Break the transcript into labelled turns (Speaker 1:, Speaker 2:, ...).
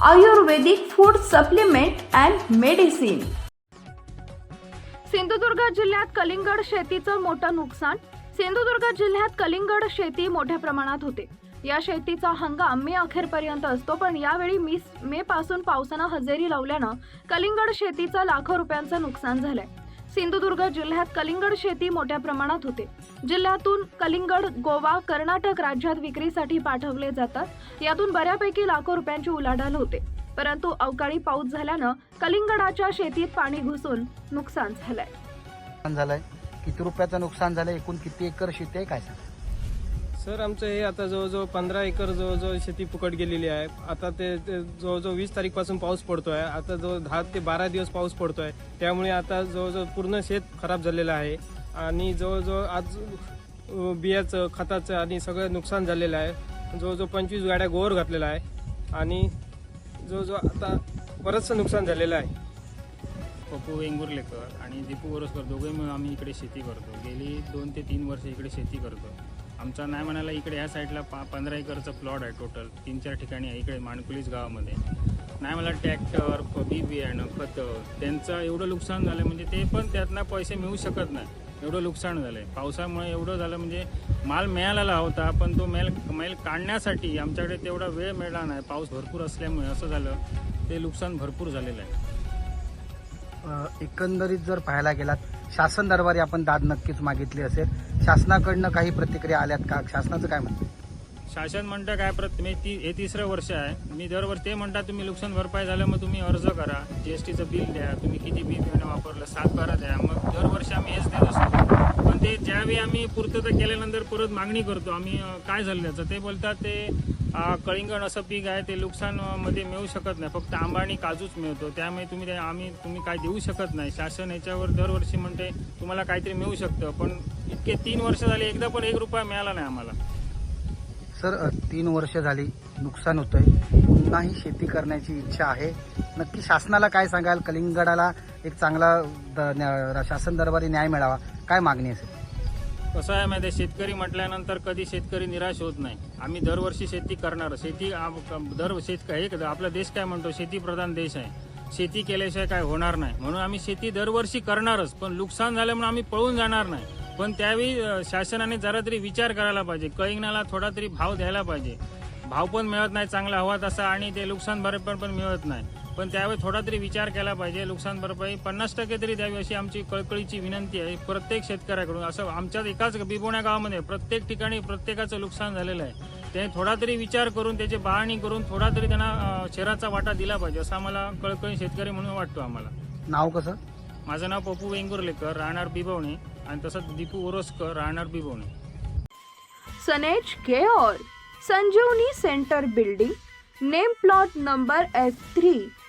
Speaker 1: Ayurvedic food supplement and medicine
Speaker 2: Sindhudurg जिल्ह्यात कलिंगड शेतीचं मोठं नुकसान. सिंधुदुर्ग जिल्ह्यात कलिंगड शेती मोठ्या प्रमाणात होते. या शेतीचा हंगाम मे अखेरपर्यंत असतो पण यावेळी मी मे पासून पावसानं हजेरी लावल्यानं कलिंगड शेतीचं लाखो रुपयांचं नुकसान झालंय. सिंधुदुर्ग जिल्ह्यात कलिंगड शेती मोठ्या प्रमाणात होते. जिल्ह्यातून कलिंगड गोवा कर्नाटक राज्यात विक्रीसाठी पाठवले जातात. यातून बऱ्यापैकी लाखो रुपयांची उलाढाल होते. परंतु अवकाळी पाऊस झाल्यानं कलिंगडाच्या शेतीत पाणी घुसून नुकसान झालंय.
Speaker 3: झालंय. किती रुपयाचं नुकसान झालंय? एकूण किती एकर शेती आहे? काय सांग
Speaker 4: सर आमचं हे आता जवळजवळ पंधरा एकर जवळजवळ शेती फुकट गेलेली आहे. आता ते ते जवळजवळ वीस तारीखपासून पाऊस पडतो आहे आता जवळ दहा ते बारा दिवस पाऊस पडतो आहे त्यामुळे आता जवळजवळ पूर्ण शेत खराब झालेलं आहे. आणि जवळजवळ आज बियाचं खताचं आणि सगळं नुकसान झालेलं आहे. जवळजवळ पंचवीस गाड्या गोवर घातलेला आहे आणि जवळजवळ आता बरंचसं नुकसान झालेलं आहे.
Speaker 5: पप्पू वेंगुर्लेकर आणि दीपू गोरसकर दोघे मिळून आम्ही इकडे शेती करतो. गेली दोन ते तीन वर्ष इकडे शेती करतो. आमचा नाही म्हणाला इकडे ह्या साईडला पा पंधरा एकरचं प्लॉट आहे टोटल तीन चार ठिकाणी आहे इकडे माणकुलीच गावामध्ये. नाही मला ट्रॅक्टर बी बियाणं खतं त्यांचं एवढं नुकसान झालं म्हणजे ते पण त्यातनं पैसे मिळू शकत नाही. एवढं नुकसान झालं आहे पावसामुळे एवढं झालं म्हणजे माल मिळालेला होता पण तो मेल मेल काढण्यासाठी आमच्याकडे तेवढा वेळ मिळाला नाही. पाऊस भरपूर असल्यामुळे असं झालं ते नुकसान भरपूर झालेलं आहे.
Speaker 3: एकंदरीत जर पाहायला गेलात शासन दरबारी आपण दाद नक्कीच मागितली असेल. शासनाकडनं काही प्रतिक्रिया आल्यात का? शासनाचं काय म्हणतं
Speaker 5: शासन म्हणतं काय प्रत मी ती हे तिसरं वर्ष आहे. मी दरवर्षी ते म्हणता तुम्ही नुकसान भरपाई झालं मग तुम्ही अर्ज करा. जीएसटीचं बिल द्या. तुम्ही किती बी बियाणं वापरलं सात बारा द्या. मग दरवर्षी आम्ही हेच देत असतो. पण ते ज्यावेळी आम्ही पूर्तता केल्यानंतर परत मागणी करतो आम्ही काय झालं त्याचं? ते बोलतात ते कळिंगण असं पीक आहे ते नुकसानमध्ये मिळू शकत नाही. फक्त आंबा आणि काजूच मिळतो. त्यामुळे तुम्ही ते आम्ही तुम्ही काय देऊ शकत नाही. शासन याच्यावर दरवर्षी म्हणते तुम्हाला काहीतरी मिळू शकतं. पण इतके तीन वर्ष झाले एकदा पण एक रुपया मिळाला नाही आम्हाला.
Speaker 3: सर तीन वर्ष झाली नुकसान होतंय. पुन्हाही शेती करण्याची इच्छा आहे. नक्की शासनाला काय सांगाल? कलिंगडाला एक चांगला द- न्या- शासन दरबारी न्याय मिळावा. काय मागणी असेल
Speaker 5: कसं आहे माहिती आहे, शेतकरी म्हटल्यानंतर कधी शेतकरी निराश होत नाही. आम्ही दरवर्षी शेती करणार. शेती दर शेत हे आपला देश काय म्हणतो? शेतीप्रधान देश आहे. शेती केल्याशिवाय काय होणार नाही. म्हणून आम्ही शेती दरवर्षी करणारच. पण नुकसान झाल्यामुळे आम्ही पळून जाणार नाही. पण त्यावेळी शासनाने जरा तरी विचार करायला पाहिजे. कळिंगणाला थोडा तरी भाव द्यायला पाहिजे. भाव पण मिळत नाही चांगला हवा तसा आणि ते नुकसान भरपाई पण मिळत नाही. पण त्यावेळी थोडा तरी विचार केला पाहिजे नुकसान भरपाई. पन्नास टक्के तरी द्यावी अशी आमची कळकळीची विनंती आहे. प्रत्येक शेतकऱ्याकडून असं आमच्याच एकाच बिबोण्या गावामध्ये प्रत्येक ठिकाणी प्रत्येकाचं नुकसान झालेलं आहे. ते थोडा तरी विचार करून त्याची पाहणी करून थोडा तरी त्यांना शहराचा वाटा दिला पाहिजे असं आम्हाला कळकळी शेतकरी म्हणून वाटतो आम्हाला.
Speaker 3: नाव कसं?
Speaker 5: माझं नाव पप्पू वेंगुर्लेकर राहणार बिबवणे आणि तसंच दीपू ओरोसकर राहणार बिबवणे.
Speaker 2: सनेज care Sanjivani centre building name plot number F three